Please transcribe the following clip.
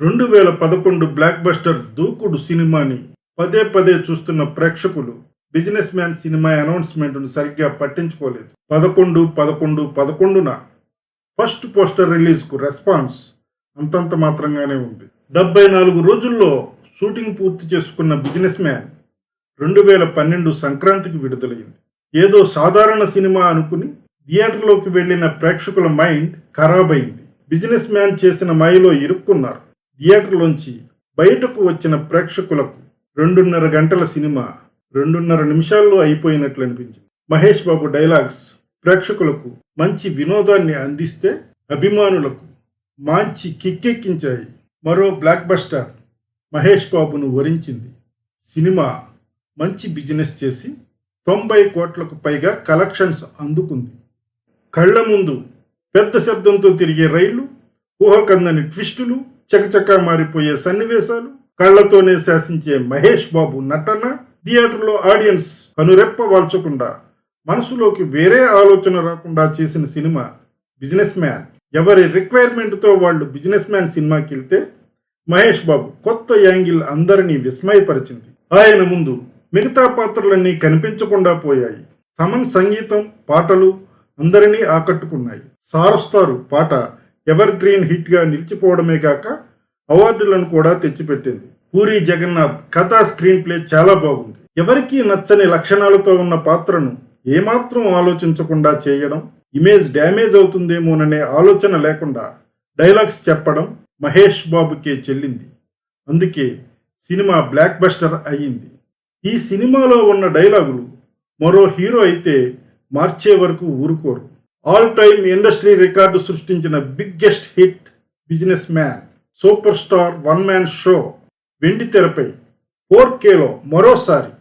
రెండు వేల పదకొండు బ్లాక్ బస్టర్ దూకుడు సినిమాని పదే పదే చూస్తున్న ప్రేక్షకులు బిజినెస్ మ్యాన్ సినిమా అనౌన్స్మెంట్ను సరిగ్గా పట్టించుకోలేదు. పదకొండు పదకొండు పదకొండున ఫస్ట్ పోస్టర్ రిలీజ్కు రెస్పాన్స్ అంతంత మాత్రంగానే ఉంది. డెబ్బై నాలుగు రోజుల్లో షూటింగ్ పూర్తి చేసుకున్న బిజినెస్ మ్యాన్ రెండు వేల పన్నెండు సంక్రాంతికి విడుదలైంది. ఏదో సాధారణ సినిమా అనుకుని థియేటర్లోకి వెళ్ళిన ప్రేక్షకుల మైండ్ ఖరాబ్ అయింది. బిజినెస్ మ్యాన్ చేసిన మైలో ఇరుక్కున్నారు. థియేటర్లోంచి బయటకు వచ్చిన ప్రేక్షకులకు రెండున్నర గంటల సినిమా రెండున్నర నిమిషాల్లో అయిపోయినట్లు అనిపించింది. మహేష్ బాబు డైలాగ్స్ ప్రేక్షకులకు మంచి వినోదాన్ని అందిస్తే అభిమానులకు మంచి కిక్కెక్కించాయి. మరో బ్లాక్ బస్టర్ మహేష్ బాబును వరించింది. సినిమా మంచి బిజినెస్ చేసి తొంభై కోట్లకు పైగా కలెక్షన్స్ అందుకుంది. కళ్ళ ముందు పెద్ద శబ్దంతో తిరిగే రైళ్ళు ఊహకందని ట్విస్టులు చకచకా మారిపోయే సన్నివేశాలు కళ్ళతోనే శాసించే మహేష్ బాబు నటన థియేటర్లో ఆడియన్స్ కనురెప్ప వాల్చకుండా మనసులోకి వేరే ఆలోచన రాకుండా చేసిన సినిమా బిజినెస్ మ్యాన్. ఎవరి రిక్వైర్మెంట్తో వాళ్ళు బిజినెస్ మ్యాన్ సినిమాకి వెళ్తే మహేష్ బాబు కొత్త యాంగిల్ అందరినీ విస్మయపరిచింది. ఆయన ముందు మిగతా పాత్రలన్నీ కనిపించకుండా పోయాయి. తమన్ సంగీతం పాటలు అందరినీ ఆకట్టుకున్నాయి. సారస్తారు పాట ఎవర్ గ్రీన్ హిట్గా నిలిచిపోవడమే కాక అవార్డులను కూడా తెచ్చిపెట్టింది. పూరి జగన్నాథ్ కథా స్క్రీన్ ప్లే చాలా బాగుంది. ఎవరికీ నచ్చని లక్షణాలతో ఉన్న పాత్రను ఏమాత్రం ఆలోచించకుండా చేయడం ఇమేజ్ డ్యామేజ్ అవుతుందేమోననే ఆలోచన లేకుండా డైలాగ్స్ చెప్పడం మహేష్ బాబుకే చెల్లింది. అందుకే సినిమా బ్లాక్ బస్టర్ అయ్యింది. ఈ సినిమాలో ఉన్న డైలాగులు మరో హీరో అయితే మార్చే వరకు ఊరుకోరు. ఆల్ టైమ్ ఇండస్ట్రీ రికార్డు సృష్టించిన biggest hit business man super star one man show వెండి తెరపై ఫోర్ కేలో మరోసారి